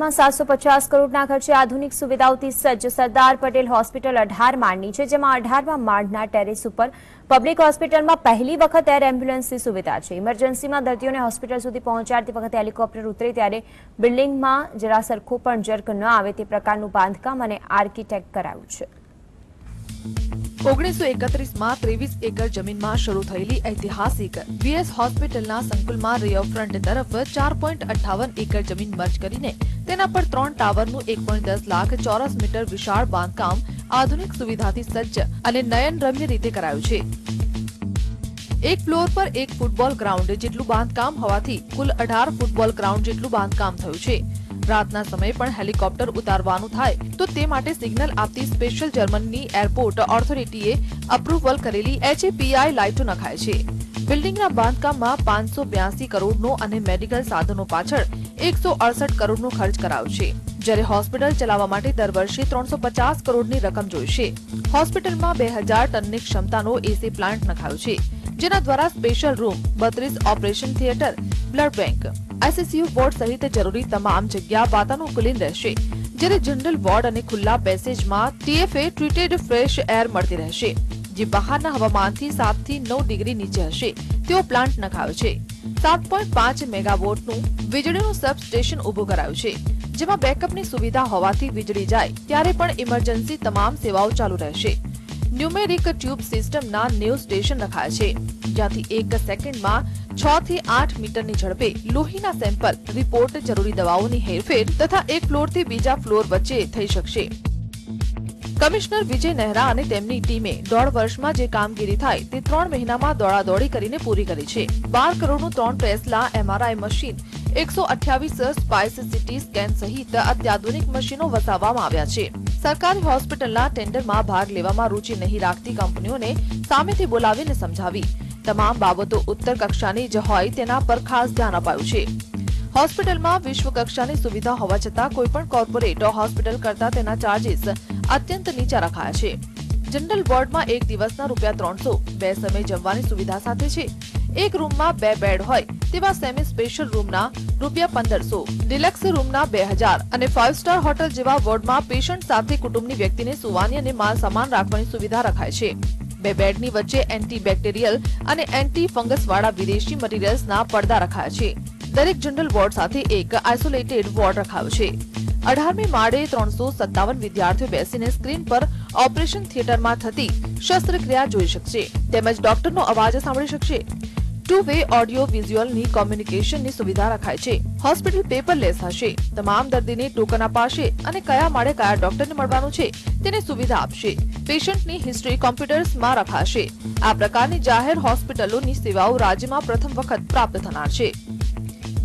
માં સાતસો પચાસ કરોડના ખર્ચે આધુનિક સુવિધાઓથી સજ્જ સરદાર પટેલ હોસ્પિટલ અઢાર માળની છે, જેમાં અઢારમાં માળના ટેરેસ ઉપર પબ્લિક હોસ્પિટલમાં પહેલી વખત એર એમ્બ્યુલન્સની સુવિધા છે. ઇમરજન્સીમાં દર્દીઓને હોસ્પિટલ સુધી પહોંચાડતી વખતે હેલિકોપ્ટર ઉતરે ત્યારે બિલ્ડિંગમાં જરા સરખો પણ જર્ક ન આવે તે પ્રકારનું બાંધકામ અને આર્કિટેક્ટ કરાયું છે. ઓગણીસો એકત્રીસમાં ત્રેવીસ એકર જમીનમાં શરૂ થયેલી ઐતિહાસિક વીએસ હોસ્પિટલના સંકુલમાં રિવરફ્રન્ટ તરફ ચાર પોઈન્ટ અઠ્ઠાવન એકર જમીન મર્જ કરીને તેના પર ત્રણ ટાવરનું એક લાખ ચોરસ મીટર વિશાળ બાંધકામ આધુનિક સુવિધાથી સજ્જ અને નયનરમ્ય રીતે કરાયું છે. એક ફ્લોર પર એક ફૂટબોલ ગ્રાઉન્ડ જેટલું બાંધકામ હોવાથી કુલ અઢાર ફૂટબોલ ગ્રાઉન્ડ જેટલું બાંધકામ થયું છે. રાતના સમયે પણ હેલિકોપ્ટર ઉતારવાનું થાય તો તે માટે સિગ્નલ આપતી સ્પેશિયલ જર્મનની એરપોર્ટ ઓથોરિટીએ અપ્રુવલ કરેલી એચએપીઆઈ લાઇટો નખાય છે. બિલ્ડિંગના બાંધકામમાં પાંચસો બ્યાસી કરોડનો અને મેડિકલ સાધનો પાછળ એકસો અડસઠ કરોડનો ખર્ચ કરાયો છે. જ્યારે હોસ્પિટલ ચલાવવા માટે દર વર્ષે ત્રણસો પચાસ કરોડની રકમ જોઈશે. હોસ્પિટલમાં બે હજાર ટનની ક્ષમતાનો એસી પ્લાન્ટ નખાયો છે, જેના દ્વારા સ્પેશિયલ રૂમ, બત્રીસ operation theatre, blood bank ICCU ward સહિત જરૂરી તમામ જગ્યા વાતાનુકૂલિન રહેશે, જ્યારે જનરલ વોર્ડ અને ખુલ્લા પેસેજમાં ટીએફએ, ટ્રીટેડ ફ્રેશ એર મળતી રહેશે. જે બહારના હવામાનથી સાતથી નવ ડિગ્રી નીચે હશે તેવો પ્લાન્ટ નખાયો છે. સાત પોઈન્ટ પાંચ મેગાવોટનું વીજળીનું સબસ્ટેશન ઊભું કરાયું છે, જેમાં બેકઅપની સુવિધા હોવાથી વીજળી જાય, ત્યારે પણ ઇમરજન્સી તમામ સેવાઓ ચાલુ રહેશે. ન્યુમેરિક ટ્યુબ સિસ્ટમના નેવ સ્ટેશન રખાયા છે, જ્યાંથી એક સેકન્ડમાં છ થી આઠ મીટરની ઝડપે લોહીના સેમ્પલ, રિપોર્ટ, જરૂરી દવાઓની હેરફેર તથા એક ફ્લોરથી બીજા ફ્લોર વચ્ચે થઈ શકશે. કમિશનર વિજય નહેરા અને તેમની ટીમે દોઢ વર્ષમાં જે કામગીરી થાય તે ત્રણ મહિનામાં દોડાદોડી કરીને પૂરી કરી છે. બાર કરોડનું ત્રણ ટેસ્લા એમઆરઆઈ મશીન, એકસો અઠ્યાવીસ સ્પાઇસ સિટી સ્કેન સહિત અત્યાધુનિક મશીનો વસાવવામાં આવ્યા છે. સરકારી હોસ્પિટલના ટેન્ડરમાં ભાગ લેવામાં રૂચિ નહીં રાખતી કંપનીઓને સામેથી બોલાવીને સમજાવી. તમામ બાબતો ઉત્તર કક્ષાની જ હોય તેના પર ખાસ ધ્યાન અપાયું છે. હોસ્પિટલમાં વિશ્વ કક્ષાની સુવિધા હોવા છતાં કોઈપણ કોર્પોરેટ હોસ્પિટલ કરતા તેના ચાર્જિસ અત્યંત નીચા રખાયા છે. જનરલ વોર્ડમાં એક દિવસના રૂપિયા ત્રણસો, બે સમય જમવાની સુવિધા સાથે છે. એક રૂમમાં બે બેડ હોય તેવા સેમી સ્પેશિયલ રૂમના રૂપિયા પંદરસો ડિલક્સ રૂમના બે હજાર અને ફાઇવ સ્ટાર હોટલ જેવા વોર્ડમાં પેશન્ટ સાથે કુટુંબની વ્યક્તિને સુવાની અને માલ સામાન રાખવાની સુવિધા રખાય છે. બે બેડની વચ્ચે એન્ટી બેક્ટેરિયલ અને એન્ટી ફંગસ વાળા વિદેશી મટીરિયલ્સના પડદા રખાયા છે. દરેક જનરલ વોર્ડ સાથે એક આઇસોલેટેડ વોર્ડ રખાયો છે. અઢારમી માળે ત્રણસો સત્તાવન વિદ્યાર્થીઓ બેસીને સ્ક્રીન પર ઓપરેશન થિયેટરમાં થતી શસ્ત્રક્રિયા જોઈ શકશે તેમજ ડોક્ટરનો અવાજ સાંભળી શકશે. ટુ વે ઓડિયો વિઝ્યુઅલની કોમ્યુનિકેશનની સુવિધા રખાય છે. હોસ્પિટલ પેપરલેસ હશે. તમામ દર્દીને ટોકન અપાશે અને કયા માળે કયા ડોક્ટરને મળવાનું છે તેની સુવિધા આપશે. પેશન્ટની હિસ્ટ્રી કોમ્પ્યુટર્સમાં રખાશે. આ પ્રકારની જાહેર હોસ્પિટલોની સેવાઓ રાજ્યમાં પ્રથમ વખત પ્રાપ્ત થનાર છે.